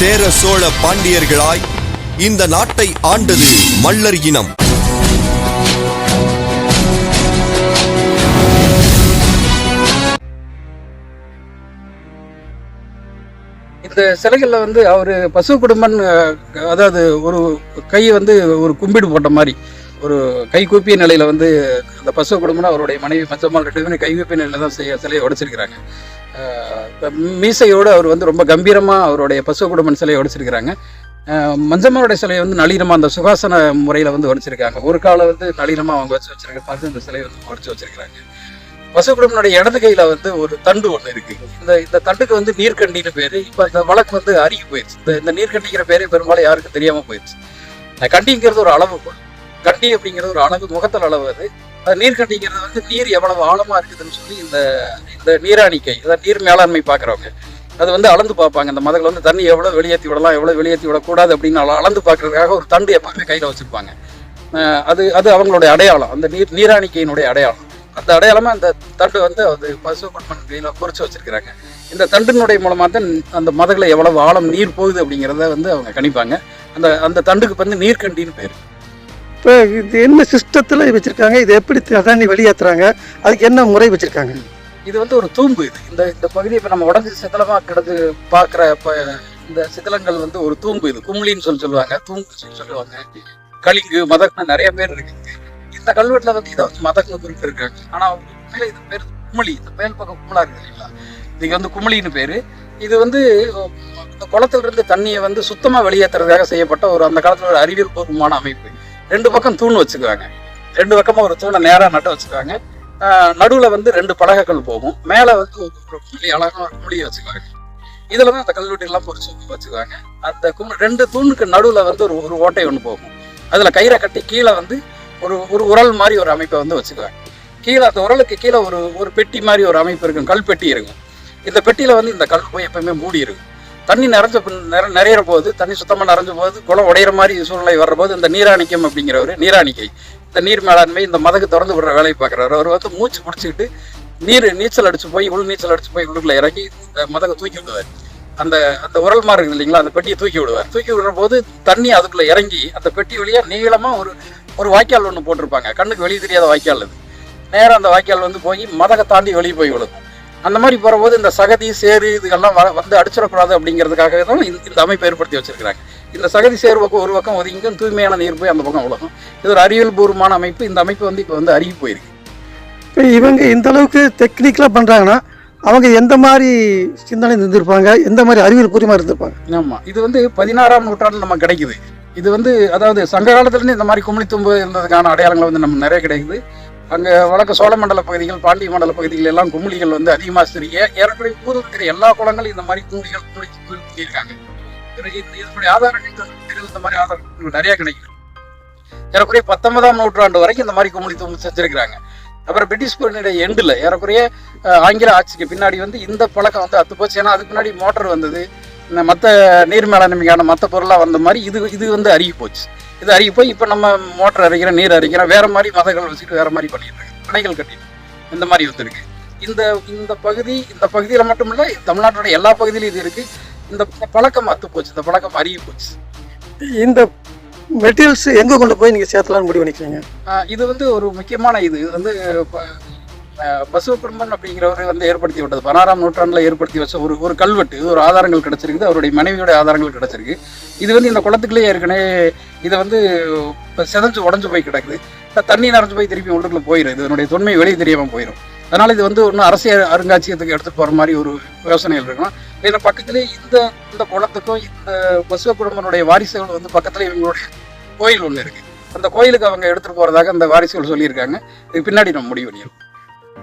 சேர சோழ பாண்டியர்களாய் இந்த நாட்டை ஆண்டது மல்லர் இனம். இந்த சிலைகள்ல வந்து அவர் பசு குடும்பம் அதாவது ஒரு கை வந்து ஒரு கும்பிடு போட்ட மாதிரி. ஒரு கைகூப்பிய நிலையில் நிலையில வந்து அந்த பசு குடும்பம் அவருடைய மனைவி மஞ்சம்மாள் ரெண்டு பேரும் கைகூப்பிய நிலையில தான் செய்ய சிலையை உடைச்சிருக்கிறாங்க. மீசையோடு அவர் வந்து ரொம்ப கம்பீரமாக அவருடைய பசுவ குடும்பன் சிலையை உடைச்சிருக்கிறாங்க. அஹ், சிலையை வந்து நளினமாக அந்த சுகாசன முறையில் வந்து உடைச்சிருக்காங்க. ஒரு காலம் வந்து நளினமாக அவங்க வச்சு வச்சிருக்க பார்த்து இந்த சிலையை வந்து உடைச்சி வச்சிருக்கிறாங்க. பசுகுடமனுடைய இடது கையில வந்து ஒரு தண்டு ஒண்ணு இருக்கு. இந்த இந்த தண்டுக்கு வந்து நீர்க்கண்டின்னு பேரு. இப்ப இந்த வழக்கு வந்து அருகி போயிடுச்சு. இந்த இந்த நீர்க்கண்டிங்கிற பேரே பெரும்பாலும் யாருக்கும் தெரியாம போயிடுச்சு. கண்டிங்கிறது ஒரு அளவு கண்டி அப்படிங்கிறது ஒரு அளவு முகத்தல் அளவு அது. நீர்கண்டிங்கிறது வந்து நீர் எவ்வளவு ஆழமா இருக்குதுன்னு சொல்லி இந்த இந்த நீராணிக்கை அதாவது நீர் மேலாண்மை பார்க்குறவங்க. அது வந்து அளந்து பார்ப்பாங்க. இந்த மதங்கள் வந்து தண்ணி எவ்வளோ வெளியேற்றி விடலாம் எவ்வளோ வெளியேற்றி விடக்கூடாது அப்படின்னு அளந்து பார்க்கறதுக்காக ஒரு தண்டு எப்பவுமே கையில் வச்சுருப்பாங்க. அது அது அவங்களுடைய அடையாளம். அந்த நீர் நீராணிக்கையினுடைய அடையாளம். அந்த அடையாளமாக அந்த தண்டு வந்து அது பசு கையில் பொறிச்சு வச்சுருக்கிறாங்க. இந்த தண்டினுடைய மூலமாக தான் அந்த மதகளை எவ்வளவு ஆழம் நீர் போகுது அப்படிங்கிறத வந்து அவங்க கணிப்பாங்க. அந்த அந்த தண்டுக்கு வந்து நீர்க்கண்டின்னு பேர். இப்போ இது என்ன சிஸ்டத்தில் வச்சுருக்காங்க? இது எப்படி தண்ணி வெளியேற்றுறாங்க அதுக்கு என்ன முறை வச்சுருக்காங்க? இது வந்து ஒரு தூம்பு இது. இந்த இந்த பகுதி இப்போ நம்ம உடஞ்சி சிதலமா கிடந்து பார்க்குற இப்போ இந்த சிதலங்கள் வந்து ஒரு தூம்பு இது. கும்ளின்னு சொல்லி சொல்லுவாங்க. தூம்பு சொல்லி சொல்லுவாங்க. கலிங்கு மதக்னு நிறைய பேர் இருக்கு. இந்த கல்வெட்டில் வந்து இதை வந்து மதக்னு குறிப்பிட்டிருக்காங்க ஆனால் மேலே இது பேர் குமிழி இந்த மேல் பக்கம் கும்பலா இருக்கு இல்லைங்களா? இதுக்கு வந்து குமிழின்னு பேர். இது வந்து இந்த குளத்துலேருந்து தண்ணியை வந்து சுத்தமாக வெளியேற்றுறதுக்காக செய்யப்பட்ட ஒரு அந்த காலத்தில் ஒரு அறிவியல் பூர்வமான அமைப்பு. ரெண்டு பக்கம் தூண் வச்சுக்குவாங்க. ரெண்டு பக்கமும் ஒரு தூணை நேராக நட்டு வச்சுக்குவாங்க. நடுவில் வந்து ரெண்டு பலகைகள் போகும். மேலே வந்து ஒரு ஒரு குழி அழகான ஒரு குழியை வச்சுக்குவாங்க. இதில் தான் அந்த கல்வெட்டிலாம் பொறிச்சு வச்சுக்குவாங்க. அந்த கும் ரெண்டு தூணுக்கு நடுவில் வந்து ஒரு ஒரு ஓட்டை ஒன்று போகும். அதில் கயிறை கட்டி கீழே வந்து ஒரு ஒரு உரல் மாதிரி ஒரு அமைப்பை வந்து வச்சுக்குவாங்க. கீழே அந்த உரலுக்கு கீழே ஒரு ஒரு பெட்டி மாதிரி ஒரு அமைப்பு இருக்கும். கல் பெட்டி இருக்கும். இந்த பெட்டியில் வந்து இந்த கல் போய் எப்பவுமே மூடி இருக்கும். தண்ணி நிறைஞ்ச பின் நிறையிற போது தண்ணி சுத்தமாக நிறைஞ்ச போது குளம் உடையிற மாதிரி சூழ்நிலை வர்ற போது இந்த நீராணிக்கம் அப்படிங்கிறவர் நீராணிக்கை. இந்த நீர் மேலாண்மை இந்த மதகு திறந்து விடுற வேலையை பார்க்குறாரு. அவர் வந்து மூச்சு பிடிச்சிக்கிட்டு நீர் நீச்சல் அடிச்சு போய் உள் நீச்சல் அடிச்சு போய் உள்ளுக்குள்ள இறக்கி இந்த மதகை தூக்கி விடுவார். அந்த அந்த உரல் மாதிரி இருக்குது இல்லைங்களா அந்த பெட்டியை தூக்கி விடுவார். தூக்கி விடுற போது தண்ணி அதுக்குள்ளே இறங்கி அந்த பெட்டி வழியாக நீளமாக ஒரு ஒரு வாய்க்கால் ஒன்று போட்டிருப்பாங்க. கண்ணுக்கு வெளியே தெரியாத வாய்க்கால் அது. நேராக அந்த வாய்க்கால் வந்து போய் மதகை தாண்டி வெளியே போய் விழுது அந்த மாதிரி போகும்போது இந்த சகதி சேறு இதுகெல்லாம் வந்து அடிச்சிடக்கூடாது அப்படிங்கிறதுக்காக தான் இந்த அமைப்பை ஏற்படுத்தி வச்சிருக்கிறாங்க. இந்த சகதி சேறு பக்கம் ஒரு பக்கம் ஒதுங்கிக்கும் தூய்மையான நீர் போய் அந்த பக்கம் விழுகும் இது ஒரு அறிவியல் பூர்வமான அமைப்பு. இந்த அமைப்பு வந்து இப்போ வந்து அருகி போயிருக்கு. இப்போ இவங்க இந்த அளவுக்கு டெக்னிக்கலாக பண்ணுறாங்கன்னா அவங்க எந்த மாதிரி சிந்தனை இருந்திருப்பாங்க? எந்த மாதிரி அறிவியல் பூர்வமாக இருந்திருப்பாங்க? ஆமா. இது வந்து பதினாறாம் நூற்றாண்டு நமக்கு கிடைக்குது. இது வந்து அதாவது சங்க காலத்துல இருந்து இந்த மாதிரி குமிழித்தும்பு இருந்ததுக்கான அடையாளங்கள் வந்து நம்ம நிறைய கிடைக்குது. அங்கே வழக்கு சோழ மண்டல பகுதிகள் பாண்டிய மண்டல பகுதிகள் எல்லாம் குமிழிகள் வந்து அதிகமாக சிறிய ஏறக்குறைய ஊரில் எல்லா குளங்களும் இந்த மாதிரி குமிழிகள் குமிழி குமிழிருக்காங்க இதனுடைய ஆதாரங்கள் இந்த மாதிரி ஆதாரங்கள் நிறைய கிடைக்கும். ஏறக்குறைய பத்தொன்பதாம் நூற்றாண்டு வரைக்கும் இந்த மாதிரி குமிழி தும்பு செஞ்சிருக்கிறாங்க. அப்புறம் பிரிட்டிஷ் பீரியனுடைய எண்டில் ஏறக்குறைய ஆங்கில ஆட்சிக்கு பின்னாடி வந்து இந்த பழக்கம் வந்து அத்து போச்சு. ஏன்னா அதுக்கு முன்னாடி மோட்டர் வந்தது. இந்த மற்ற நீர் மேலாண்மைக்கான மற்ற பொருளாக வந்த மாதிரி இது இது வந்து அருகி போச்சு. இது அருகி போய் இப்போ நம்ம மோட்டர் அரைக்கிறோம் நீர் அரைக்கிறோம் வேற மாதிரி மதங்கள் வச்சுட்டு வேற மாதிரி பண்ணிட்டு இருக்கு அணைகள் கட்டிட்டு இந்த மாதிரி வந்துருக்கு. இந்த இந்த பகுதி இந்த பகுதியில் மட்டும் இல்லை தமிழ்நாட்டோட எல்லா பகுதியிலும் இது இருக்கு. இந்த பழக்கம் அத்து போச்சு இந்த பழக்கம் அருகி போச்சு. இந்த மெட்டீரியல்ஸ் எங்கே கொண்டு போய் நீங்கள் சேர்த்தலாம்னு முடிவு பண்ணிக்கிறீங்க? இது வந்து ஒரு முக்கியமான இது. இது வந்து பசுவ பெருமன் அப்படிங்கிறவர் வந்து ஏற்படுத்தி விட்டது. பதினாறாம் நூற்றாண்டில் ஏற்படுத்தி வச்ச ஒரு ஒரு கல்வெட்டு இது ஒரு ஆதாரங்கள் கிடச்சிருக்குது. அவருடைய மனைவியோட ஆதாரங்கள் கிடைச்சிருக்கு. இது வந்து இந்த குளத்துக்குள்ளேயே ஏற்கனவே இதை வந்து செதஞ்சு உடஞ்சு போய் கிடக்குது. தண்ணி நிறைஞ்சு போய் திருப்பி உள்ளுக்குள்ள போயிடும் இதனுடைய தொன்மை வெளியே தெரியாமல் போயிடும் அதனால் இது வந்து இன்னும் அரசியல் அருங்காட்சியகத்துக்கு எடுத்துகிட்டு போகிற மாதிரி ஒரு யோசனைகள் இருக்கணும் இதில் பக்கத்திலே இந்த இந்த குளத்துக்கும் இந்த பசுவ குடும்பனுடைய வாரிசுகள் வந்து பக்கத்தில் இவங்களுடைய கோயில் ஒன்று இருக்குது அந்த கோயிலுக்கு அவங்க எடுத்துகிட்டு போகிறதாக அந்த வாரிசுகள் சொல்லியிருக்காங்க. இதுக்கு பின்னாடி நம்ம முடிவு பண்ணிடலாம்.